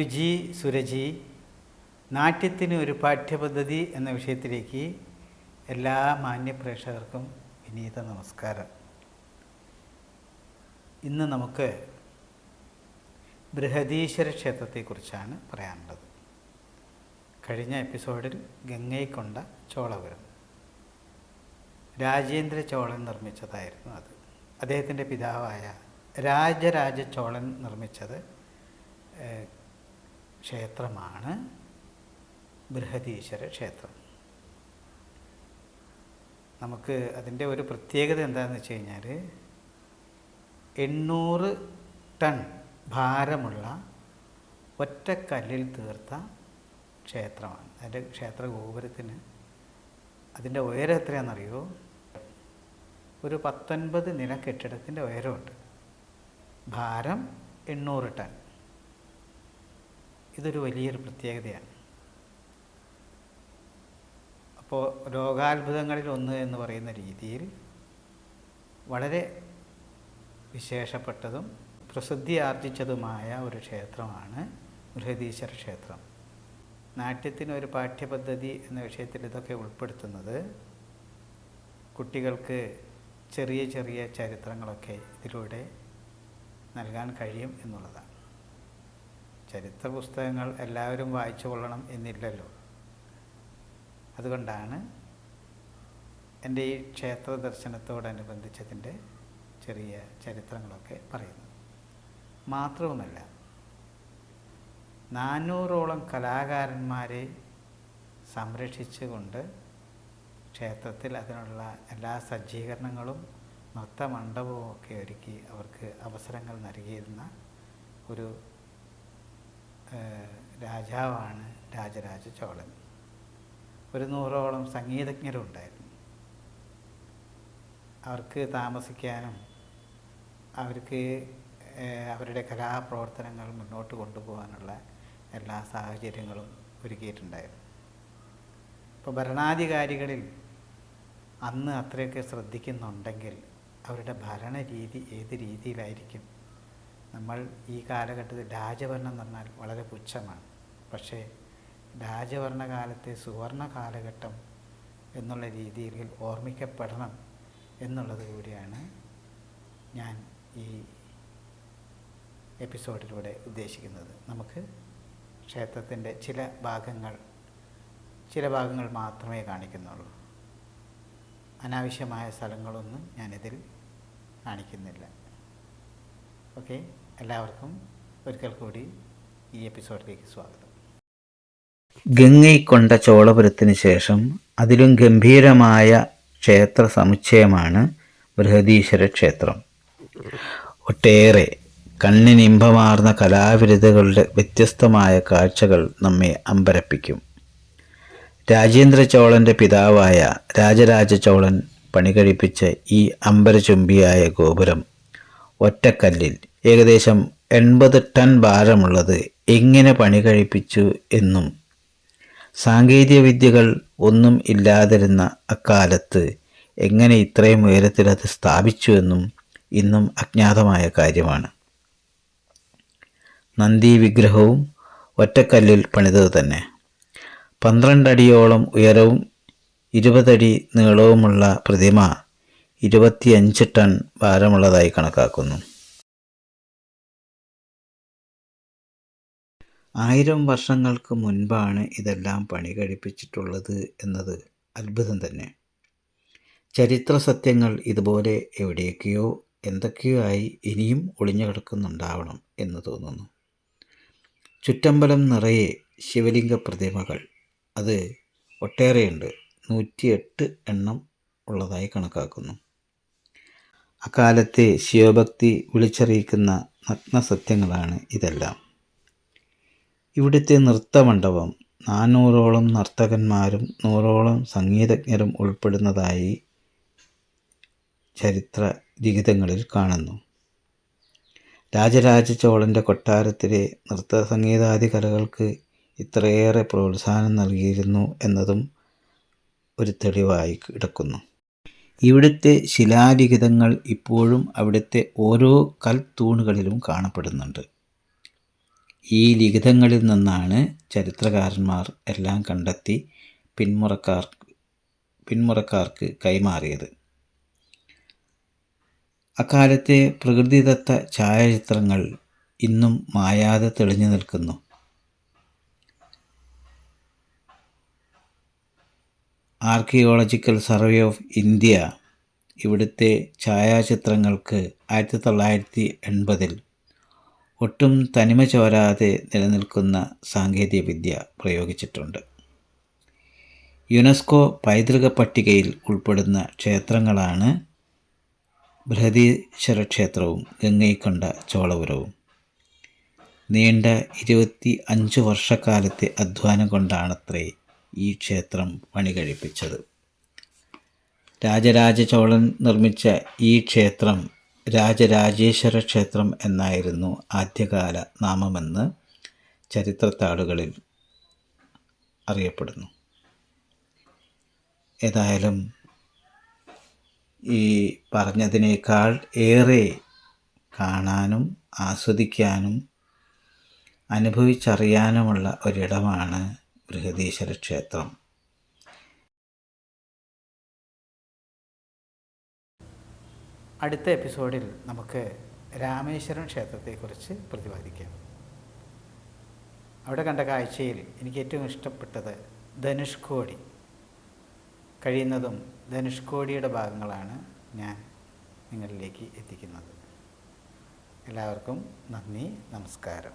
ഗുരുജി സുരജി നാട്യത്തിന് ഒരു പാഠ്യപദ്ധതി എന്ന വിഷയത്തിലേക്ക് എല്ലാ മാന്യപ്രേക്ഷകർക്കും വിനീത നമസ്കാരം. ഇന്ന് നമുക്ക് ബൃഹദീശ്വര ക്ഷേത്രത്തെക്കുറിച്ചാണ് പറയാനുള്ളത്. കഴിഞ്ഞ എപ്പിസോഡിൽ ഗംഗൈക്കൊണ്ട ചോളപുരം. രാജേന്ദ്ര ചോളൻ നിർമ്മിച്ചതായിരുന്നു അത്. അദ്ദേഹത്തിന്റെ പിതാവായ രാജരാജ ചോളൻ നിർമ്മിച്ചത് ക്ഷേത്രമാണ് ബൃഹദീശ്വര ക്ഷേത്രം. നമുക്ക് അതിന്റെ ഒരു പ്രത്യേകത എന്താണെന്ന് വെച്ച് കഴിഞ്ഞാൽ എണ്ണൂറ് ടൺ ഭാരമുള്ള ഒറ്റക്കല്ലിൽ തീർത്ത ക്ഷേത്രമാണ്. അതിന്റെ ക്ഷേത്ര ഗോപുരത്തിന് അതിന്റെ ഉയരം എത്രയാണെന്നറിയോ ഒരു പത്തൊൻപത് നില കെട്ടിടത്തിന്റെ ഉയരമുണ്ട്. ഭാരം എണ്ണൂറ് ടൺ. ഇതൊരു വലിയൊരു പ്രത്യേകതയാണ്. അപ്പോൾ ലോകാത്ഭുതങ്ങളിൽ ഒന്ന് എന്ന് പറയുന്ന രീതിയിൽ വളരെ വിശേഷപ്പെട്ടതും പ്രസിദ്ധി ആർജിച്ചതുമായ ഒരു ക്ഷേത്രമാണ് ബൃഹദീശ്വര ക്ഷേത്രം. നാട്യത്തിന് ഒരു പാഠ്യപദ്ധതി എന്ന വിഷയത്തിൽ ഇതൊക്കെ ഉൾപ്പെടുത്തുന്നത് കുട്ടികൾക്ക് ചെറിയ ചെറിയ ചരിത്രങ്ങളൊക്കെ ഇതിലൂടെ നൽകാൻ കഴിയും എന്നുള്ളതാണ്. ചരിത്ര പുസ്തകങ്ങൾ എല്ലാവരും വായിച്ചു കൊള്ളണം എന്നില്ലല്ലോ. അതുകൊണ്ടാണ് എന്റെ ഈ ക്ഷേത്ര ദർശനത്തോടനുബന്ധിച്ചതിന്റെ ചെറിയ ചരിത്രങ്ങളൊക്കെ പറയുന്നത്. മാത്രവുമല്ല നാനൂറോളം കലാകാരന്മാരെ സംരക്ഷിച്ചുകൊണ്ട് ക്ഷേത്രത്തിൽ അതിനുള്ള എല്ലാ സജ്ജീകരണങ്ങളും നൃത്തമണ്ഡപവും ഒക്കെ ഒരുക്കി അവർക്ക് അവസരങ്ങൾ നൽകിയിരുന്ന ഒരു രാജാവാണ് രാജരാജ ചോളൻ. ഒരു നൂറോളം സംഗീതജ്ഞരും ഉണ്ടായിരുന്നു അവർക്ക് താമസിക്കാനും അവർക്ക് അവരുടെ കലാപ്രവർത്തനങ്ങൾ മുന്നോട്ട് കൊണ്ടുപോകാനുള്ള എല്ലാ സാഹചര്യങ്ങളും ഒരുക്കിയിട്ടുണ്ടായിരുന്നു. ഇപ്പോൾ ഭരണാധികാരികളിൽ അന്ന് അത്രയൊക്കെ ശ്രദ്ധിക്കുന്നുണ്ടെങ്കിൽ അവരുടെ ഭരണരീതി ഏത് രീതിയിലായിരിക്കും നമ്മൾ ഈ കാലഘട്ടത്തിൽ രാജഭരണം പറഞ്ഞാൽ വളരെ പുച്ഛമാണ്. പക്ഷേ രാജഭരണകാലത്തെ സുവർണ കാലഘട്ടം എന്നുള്ള രീതിയിൽ ഓർമ്മിക്കപ്പെടണം എന്നുള്ളത് കൂടിയാണ് ഞാൻ ഈ എപ്പിസോഡിലൂടെ ഉദ്ദേശിക്കുന്നത്. നമുക്ക് ക്ഷേത്രത്തിന്റെ ചില ഭാഗങ്ങൾ ചില ഭാഗങ്ങൾ മാത്രമേ കാണിക്കുന്നുള്ളൂ. അനാവശ്യമായ സ്ഥലങ്ങളൊന്നും ഞാനിതിൽ കാണിക്കുന്നില്ല. ഓക്കെ എല്ലാവർക്കും ഒരിക്കൽ കൂടി ഈ എപ്പിസോഡിലേക്ക് സ്വാഗതം. ഗംഗൈക്കൊണ്ട ചോളപുരത്തിന് ശേഷം അതിലും ഗംഭീരമായ ക്ഷേത്ര സമുച്ചയമാണ് ബൃഹദീശ്വര ക്ഷേത്രം. ഒട്ടേറെ കണ്ണിനിമ്പമാർന്ന കലാവിരുദ്ധകളുടെ വ്യത്യസ്തമായ കാഴ്ചകൾ നമ്മെ അമ്പരപ്പിക്കും. രാജേന്ദ്ര ചോളന്റെ പിതാവായ രാജരാജ ചോളൻ പണികഴിപ്പിച്ച ഈ അമ്പരചുംബിയായ ഗോപുരം ഒറ്റക്കല്ലിൽ. ഏകദേശം എൺപത് ടൺ ഭാരമുള്ളത് എങ്ങനെ പണി കഴിപ്പിച്ചു എന്നും സാങ്കേതിക വിദ്യകൾ ഒന്നും ഇല്ലാതിരുന്ന അക്കാലത്ത് എങ്ങനെ ഇത്രയും ഉയരത്തിൽ അത് സ്ഥാപിച്ചു എന്നും ഇന്നും അജ്ഞാതമായ കാര്യമാണ്. നന്ദി വിഗ്രഹവും ഒറ്റക്കല്ലിൽ പണിതത് തന്നെ. പന്ത്രണ്ടടിയോളം ഉയരവും ഇരുപതടി നീളവുമുള്ള പ്രതിമ ഇരുപത്തിയഞ്ച് ടൺ ഭാരമുള്ളതായി കണക്കാക്കുന്നു. ആയിരം വർഷങ്ങൾക്ക് മുൻപാണ് ഇതെല്ലാം പണി കഴിപ്പിച്ചിട്ടുള്ളത് എന്നത് അത്ഭുതം തന്നെ. ചരിത്ര സത്യങ്ങൾ ഇതുപോലെ എവിടെയൊക്കെയോ എന്തൊക്കെയോ ആയി ഇനിയും ഒളിഞ്ഞു കിടക്കുന്നുണ്ടാവണം എന്ന് തോന്നുന്നു. ചുറ്റമ്പലം നിറയെ ശിവലിംഗ പ്രതിമകൾ. അത് ഒട്ടേറെയുണ്ട്. നൂറ്റിയെട്ട് എണ്ണം ഉള്ളതായി കണക്കാക്കുന്നു. അക്കാലത്തെ ശിവഭക്തി വിളിച്ചറിയിക്കുന്ന നഗ്നസത്യങ്ങളാണ് ഇതെല്ലാം. ഇവിടുത്തെ നൃത്തമണ്ഡപം നാനൂറോളം നർത്തകന്മാരും നൂറോളം സംഗീതജ്ഞരും ഉൾപ്പെടുന്നതായി ചരിത്ര ലിഖിതങ്ങളിൽ കാണുന്നു. രാജരാജ ചോളന്റെ കൊട്ടാരത്തിലെ നൃത്ത സംഗീതാദി കലകൾക്ക് ഇത്രയേറെ പ്രോത്സാഹനം നൽകിയിരുന്നു എന്നതും ഒരു തെളിവായി കിടക്കുന്നു. ഇവിടുത്തെ ശിലാലിഖിതങ്ങൾ ഇപ്പോഴും അവിടുത്തെ ഓരോ കൽത്തൂണുകളിലും കാണപ്പെടുന്നുണ്ട്. ഈ ലിഖിതങ്ങളിൽ നിന്നാണ് ചരിത്രകാരന്മാർ എല്ലാം കണ്ടെത്തി പിന്മുറക്കാർ പിന്മുറക്കാർക്ക് കൈമാറിയത്. അക്കാലത്തെ പ്രകൃതിദത്ത ഛായാചിത്രങ്ങൾ ഇന്നും മായാതെ തെളിഞ്ഞു നിൽക്കുന്നു. ആർക്കിയോളജിക്കൽ സർവേ ഓഫ് ഇന്ത്യ ഇവിടുത്തെ ഛായാചിത്രങ്ങൾക്ക് ആയിരത്തി തൊള്ളായിരത്തി എൺപതിൽ ഒട്ടും തനിമ ചോരാതെ നിലനിൽക്കുന്ന സാങ്കേതികവിദ്യ പ്രയോഗിച്ചിട്ടുണ്ട്. യുനെസ്കോ പൈതൃക പട്ടികയിൽ ഉൾപ്പെടുന്ന ക്ഷേത്രങ്ങളാണ് ബൃഹദീശ്വര ക്ഷേത്രവും ഗംഗൈക്കൊണ്ട ചോളപുരവും. നീണ്ട ഇരുപത്തി അഞ്ച് വർഷക്കാലത്തെ അധ്വാനം കൊണ്ടാണത്രേ ഈ ക്ഷേത്രം പണി കഴിപ്പിച്ചത് രാജരാജ ചോളൻ നിർമ്മിച്ച ഈ ക്ഷേത്രം രാജരാജേശ്വര ക്ഷേത്രം എന്നായിരുന്നു ആദ്യകാല നാമമെന്ന് ചരിത്രത്താളുകളിൽ അറിയപ്പെടുന്നു. ഏതായാലും ഈ പറഞ്ഞതിനേക്കാൾ ഏറെ കാണാനും ആസ്വദിക്കാനും അനുഭവിച്ചറിയാനുമുള്ള ഒരിടമാണ് ബൃഹദീശ്വര ക്ഷേത്രം. അടുത്ത എപ്പിസോഡിൽ നമുക്ക് രാമേശ്വരം ക്ഷേത്രത്തെക്കുറിച്ച് പ്രതിപാദിക്കാം. അവിടെ കണ്ട കാഴ്ചയിൽ എനിക്ക് ഏറ്റവും ഇഷ്ടപ്പെട്ടത് ധനുഷ്കോടി. കഴിയുന്നതും ധനുഷ്കോടിയുടെ ഭാഗങ്ങളാണ് ഞാൻ നിങ്ങളിലേക്ക് എത്തിക്കുന്നത്. എല്ലാവർക്കും നന്ദി നമസ്കാരം.